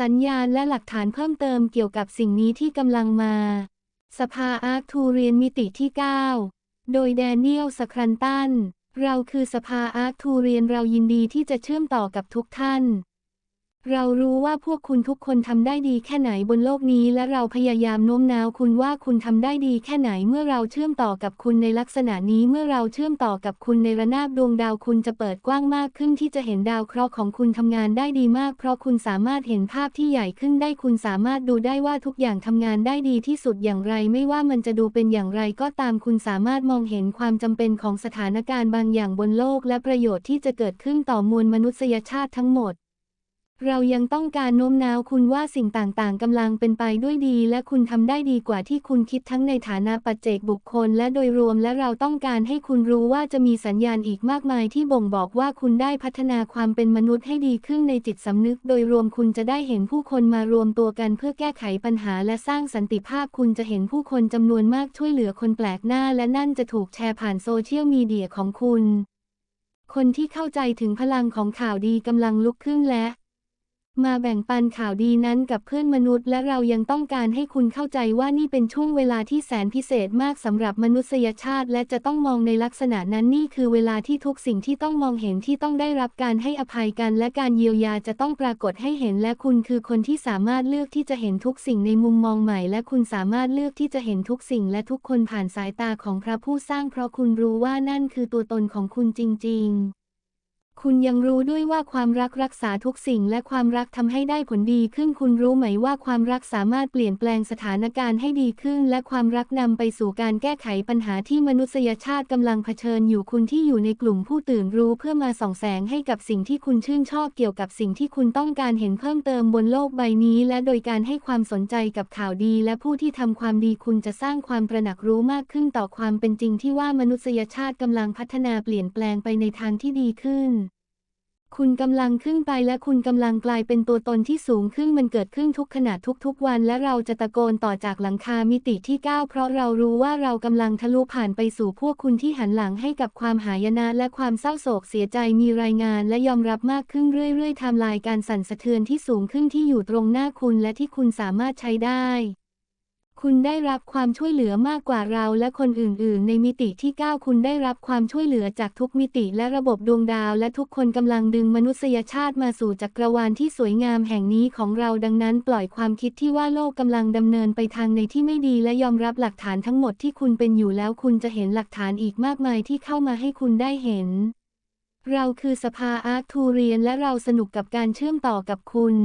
สัญญาณและหลักฐานเพิ่มเติมเกี่ยวกับสิ่งนี้ที่กำลังมา สภาอาร์คทูเรียนมิติที่ 9 โดยแดเนียลสครันตัน เราคือสภาอาร์คทูเรียนเรายินดีที่จะเชื่อมต่อกับทุกท่าน เรารู้ว่าพวกคุณทุกคนทำได้ดีแค่ไหนบนโลกนี้ และเราพยายามโน้มน้าวคุณว่าคุณทำได้ดีแค่ไหนเมื่อเราเชื่อมต่อกับคุณในลักษณะนี้เมื่อเราเชื่อมต่อกับคุณในระนาบดวงดาวคุณจะเปิดกว้างมากขึ้นที่จะเห็นดาวเคราะห์ของคุณทำงานได้ดีมาก เพราะคุณสามารถเห็นภาพที่ใหญ่ขึ้นได้คุณสามารถดูได้ว่าทุกอย่างทำงานได้ดีที่สุดอย่างไร ไม่ว่ามันจะดูเป็นอย่างไรก็ตามคุณสามารถมองเห็นความจำเป็นของสถานการณ์บางอย่างบนโลก และประโยชน์ที่จะเกิดขึ้นต่อมวลมนุษยชาติทั้งหมด เรายังต้องการโน้มน้าวคุณว่าสิ่งต่างๆกำลังเป็นไปด้วยดี และคุณทำได้ดีกว่าที่คุณคิดทั้งในฐานะปัจเจกบุคคล และโดยรวมและเราต้องการให้คุณรู้ว่าจะมีสัญญาณอีกมากมายที่บ่งบอกว่าคุณได้พัฒนาความเป็นมนุษย์ให้ดีขึ้นในจิตสำนึก โดยรวมคุณจะได้เห็นผู้คนมารวมตัวกันเพื่อแก้ไขปัญหาและสร้างสันติภาพคุณจะเห็นผู้คนจำนวนมากช่วยเหลือคนแปลกหน้า และนั่นจะถูกแชร์ผ่านโซเชียลมีเดียของคุณ คนที่เข้าใจถึงพลังของข่าวดีกำลังลุกขึ้นและ มาแบ่งปันข่าวดีนั้นกับเพื่อนมนุษย์ และเรายังต้องการให้คุณเข้าใจว่านี่เป็นช่วงเวลาที่แสนพิเศษมากสำหรับมนุษยชาติ และจะต้องมองในลักษณะนั้นนี่คือเวลาที่ทุกสิ่งที่ต้องมองเห็นที่ต้องได้รับการให้อภัยกัน และการเยียวยาจะต้องปรากฏให้เห็น และคุณคือคนที่สามารถเลือกที่จะเห็นทุกสิ่งในมุมมองใหม่ และคุณสามารถเลือกที่จะเห็นทุกสิ่ง และทุกคนผ่านสายตาของพระผู้สร้าง เพราะคุณรู้ว่านั่นคือตัวตนของคุณจริง ๆ คุณยังรู้ด้วยว่าความรักรักษาทุกสิ่งและความรักทำให้ได้ผลดีขึ้น คุณรู้ไหมว่าความรักสามารถเปลี่ยนแปลงสถานการณ์ให้ดีขึ้น และความรักนำไปสู่การแก้ไขปัญหาที่มนุษยชาติกำลังเผชิญอยู่คุณที่อยู่ในกลุ่มผู้ตื่นรู้เพื่อมาส่องแสงให้กับสิ่งที่คุณชื่นชอบเกี่ยวกับสิ่งที่คุณต้องการเห็นเพิ่มเติมบนโลกใบนี้ และโดยการให้ความสนใจกับข่าวดี และผู้ที่ทำความดีคุณจะสร้างความตระหนักรู้มากขึ้นต่อความเป็นจริงที่ว่ามนุษยชาติกำลังพัฒนาเปลี่ยนแปลงไปในทางที่ดีขึ้น คุณกำลังขึ้นไปและคุณกำลังกลายเป็นตัวตนที่สูงขึ้นมันเกิดขึ้นทุกขณะทุกๆวัน และเราจะตะโกนต่อจากหลังคามิติที่ 9 เพราะเรารู้ว่าเรากำลังทะลุผ่านไปสู่พวกคุณที่หันหลังให้กับความหายนะและความเศร้าโศกเสียใจมีรายงาน และยอมรับมากขึ้นเรื่อยๆไทม์ไลน์การสั่นสะเทือนที่สูงขึ้นที่อยู่ตรงหน้าคุณและที่คุณสามารถใช้ได้ คุณได้รับความช่วยเหลือมากกว่าเราและคนอื่น ๆ ในมิติที่ 9 คุณได้รับความช่วยเหลือจากทุกมิติและระบบดวงดาว และทุกคนกำลังดึงมนุษยชาติมาสู่จักรวาลที่สวยงามแห่งนี้ของเราดังนั้น ปล่อยความคิดที่ว่าโลกกำลังดำเนินไปทางในที่ไม่ดีและยอมรับหลักฐานทั้งหมดที่คุณเป็นอยู่แล้วคุณจะเห็นหลักฐานอีกมากมายที่เข้ามาให้คุณได้เห็น เราคือสภาอาร์ทูเรียนและเราสนุกกับการเชื่อมต่อกับคุณ